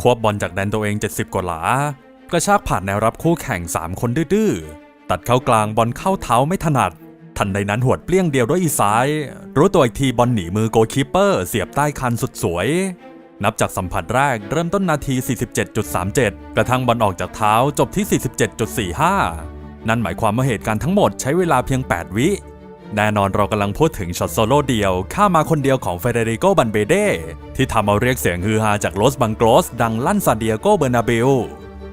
ควบบอลจากแดนตัวเอง 70 กว่าหลา กระชากผ่านแนวรับคู่แข่ง 3 คนดื้อๆ ตัดเข้ากลางบอลเข้าเท้าไม่ถนัด ทันใดนั้นหวดเปลี่ยงเดียวด้วยอีซ้าย รู้ตัวอีกทีบอลหนีมือโกคีปเปอร์ เสียบใต้คันสุดสวย นับจากสัมผัสแรกเริ่มต้นนาที 47.37 กระทั่งบอลออกจากเท้าจบที่ 47.45 นั่นหมายความว่าเหตุการณ์ทั้งหมดใช้เวลาเพียง 8 วิ แน่นอนเรากำลังพูดถึงช็อตโซโล่เดียว ข้ามาคนเดียวของเฟเดริโก บันเบเด ที่ทำเอาเรียกเสียงฮือฮาจากโลสบังโกลสดังลั่นซานดิเอโก เบอร์นาเบล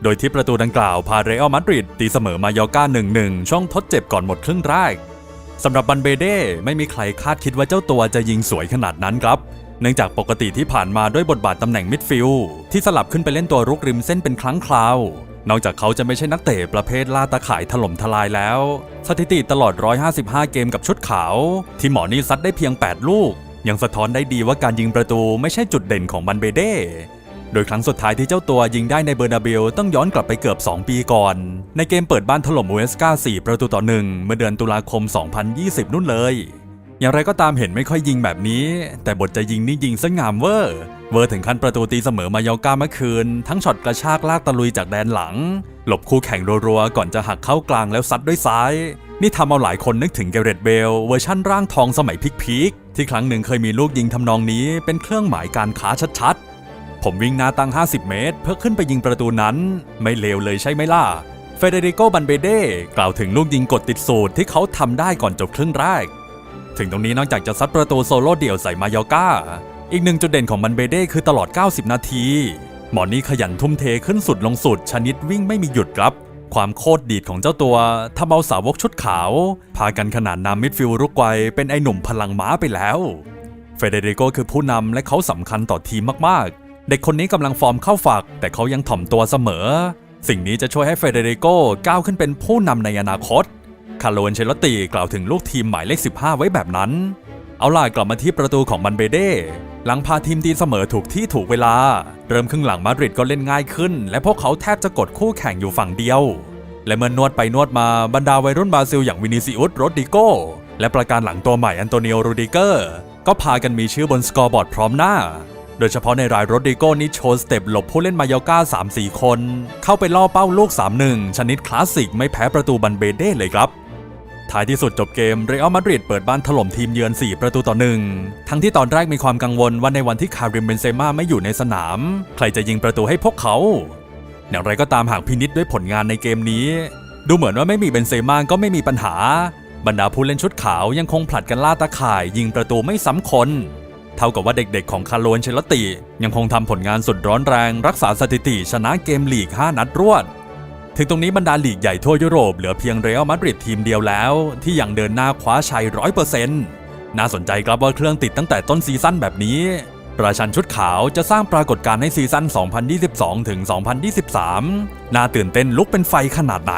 โดยที่ประตูดังกล่าวพาเรอัลมาดริดตีเสมอมายอก้า 1-1 ช่องทดเจ็บก่อนหมดครึ่งแรกสำหรับบันเบเด้ไม่มีใครคาดคิดว่าเจ้าตัวจะยิงสวยขนาดนั้นครับเนื่องจากปกติที่ผ่านมาด้วยบทบาทตำแหน่งมิดฟิลด์ที่สลับขึ้นไปเล่นตัวรุกริมเส้นเป็นครั้งคราว นอกจากเขาจะไม่ใช่นักเตะประเภทล่าตะข่ายถล่มทลายแล้ว สถิติตลอด 155 เกมกับชุดขาว ที่หมอนี่ซัดได้เพียง 8 ลูก ยังสะท้อนได้ดีว่าการยิงประตูไม่ใช่จุดเด่นของบันเบเด้โดยครั้งสุดท้ายที่เจ้าตัวยิงได้ในเบอร์นาเบลต้องย้อนกลับไปเกือบ 2 ปีก่อน ในเกมเปิดบ้านถล่มเวสกา4 ประตูต่อหนึ่งเมื่อเดือนตุลาคม 2020 นู่นเลย อย่างไรก็ตามเห็นไม่ค่อยยิงแบบนี้ แต่บทจะยิงนี่ยิงซะงามเวอร์ เวอร์ถึงขั้นประตูตีเสมอมายอกาเมื่อคืน ทั้งช็อตกระชากลากตะลุยจากแดนหลัง หลบคู่แข่งรัวๆ ก่อนจะหักเข้ากลางแล้วซัดด้วยซ้าย นี่ทำเอาหลายคนนึกถึงเกเรตเบลเวอร์ชั่นร่างทองสมัยพิกๆที่ครั้งหนึ่งเคยมีลูกยิงทำนองนี้เป็นเครื่องหมายการค้าชัดๆ ผมวิ่งหน้าตั้ง 50 เมตร เพื่อขึ้นไปยิงประตูนั้น ไม่เลวเลยใช่ไหมล่ะเฟเดริโกบันเบเดกล่าวถึงลูกยิงกดติดสูตรที่เขาทำได้ก่อนจบครึ่งแรก ถึงตรงนี้นอกจากจะซัดประตูโซโล่เดี่ยวใส่มายอก้า อีกหนึ่งจุดเด่นของบันเบเด้คือตลอด 90 นาที หมอนี่ขยันทุ่มเทขึ้นสุดลงสุด ชนิดวิ่งไม่มีหยุดครับ ความโคตรดีดของเจ้าตัวทำเอาสาวกชุดขาว พากันขนานนามมิดฟิลรุกไกวเป็นไอหนุ่มพลังม้าไปแล้วเฟเดริโกคือผู้นำและเขาสำคัญต่อทีมมากๆ เด็กคนนี้กำลังฟอร์มเข้าฝัก แต่เขายังถ่อมตัวเสมอ สิ่งนี้จะช่วยให้เฟเดริโกก้าวขึ้นเป็นผู้นำในอนาคต คาร์โลอนเชลตติกล่าวถึงลูกทีมหมายเลข 15 ไว้แบบนั้น เอาล่ะกลับมาที่ประตูของบันเบเด้ หลังพาทีมตีเสมอถูกที่ถูกเวลา เริ่มครึ่งหลังมาดริดก็เล่นง่ายขึ้น และพวกเขาแทบจะกดคู่แข่งอยู่ฝั่งเดียว และเมื่อนวดไปนวดมาบรรดาวัยรุ่นบราซิลอย่างวินิซิอุสโรดริโกและประการหลังตัวใหม่อันโตนิโอรูดิเกอร์ก็พากันมีชื่อบนสกอร์บอร์ดพร้อมหน้า โดยเฉพาะในรายโรดิโกนี่โชว์สเต็ปหลบผู้เล่นมายอร์ก้า3-4 คน เข้าไปล่อเป้าลูก 3-1 ชนิดคลาสสิกไม่แพ้ประตูบันเบเด้เลยครับ ท้ายที่สุดจบเกมเรอัลมาดริดเปิดบ้านถล่มทีมเยือน 4 ประตูต่อหนึ่งทั้งที่ตอนแรกมีความกังวลว่าในวันที่คาริมเบนเซม่าไม่อยู่ในสนาม ใครจะยิงประตูให้พวกเขา อย่างไรก็ตามหากพินิษด้วยผลงานในเกมนี้ ดูเหมือนว่าไม่มีเบนเซม่าก็ไม่มีปัญหา บรรดาผู้เล่นชุดขาวยังคงผลัดกันล่าตาข่ายยิงประตูไม่ซ้ำคนเท่ากับว่าเด็กๆของคาร์โลนเชลตติยังคงทำผลงานสุดร้อนแรง รักษาสถิติชนะเกมลีก 5 นัดรวด ถึงตรงนี้บรรดาลีกใหญ่ทั่วยุโรปเหลือเพียงเรอัลมาดริดทีมเดียวแล้ว ที่ยังเดินหน้าคว้าชัยร้อยเปอร์เซ็นต์น่าสนใจครับว่าเครื่องติดตั้งแต่ต้นซีซั่นแบบนี้ ราชันชุดขาวจะสร้างปรากฏการณ์ให้ซีซั่น 2022 ถึง 2023 น่าตื่นเต้นลุกเป็นไฟขนาดไหน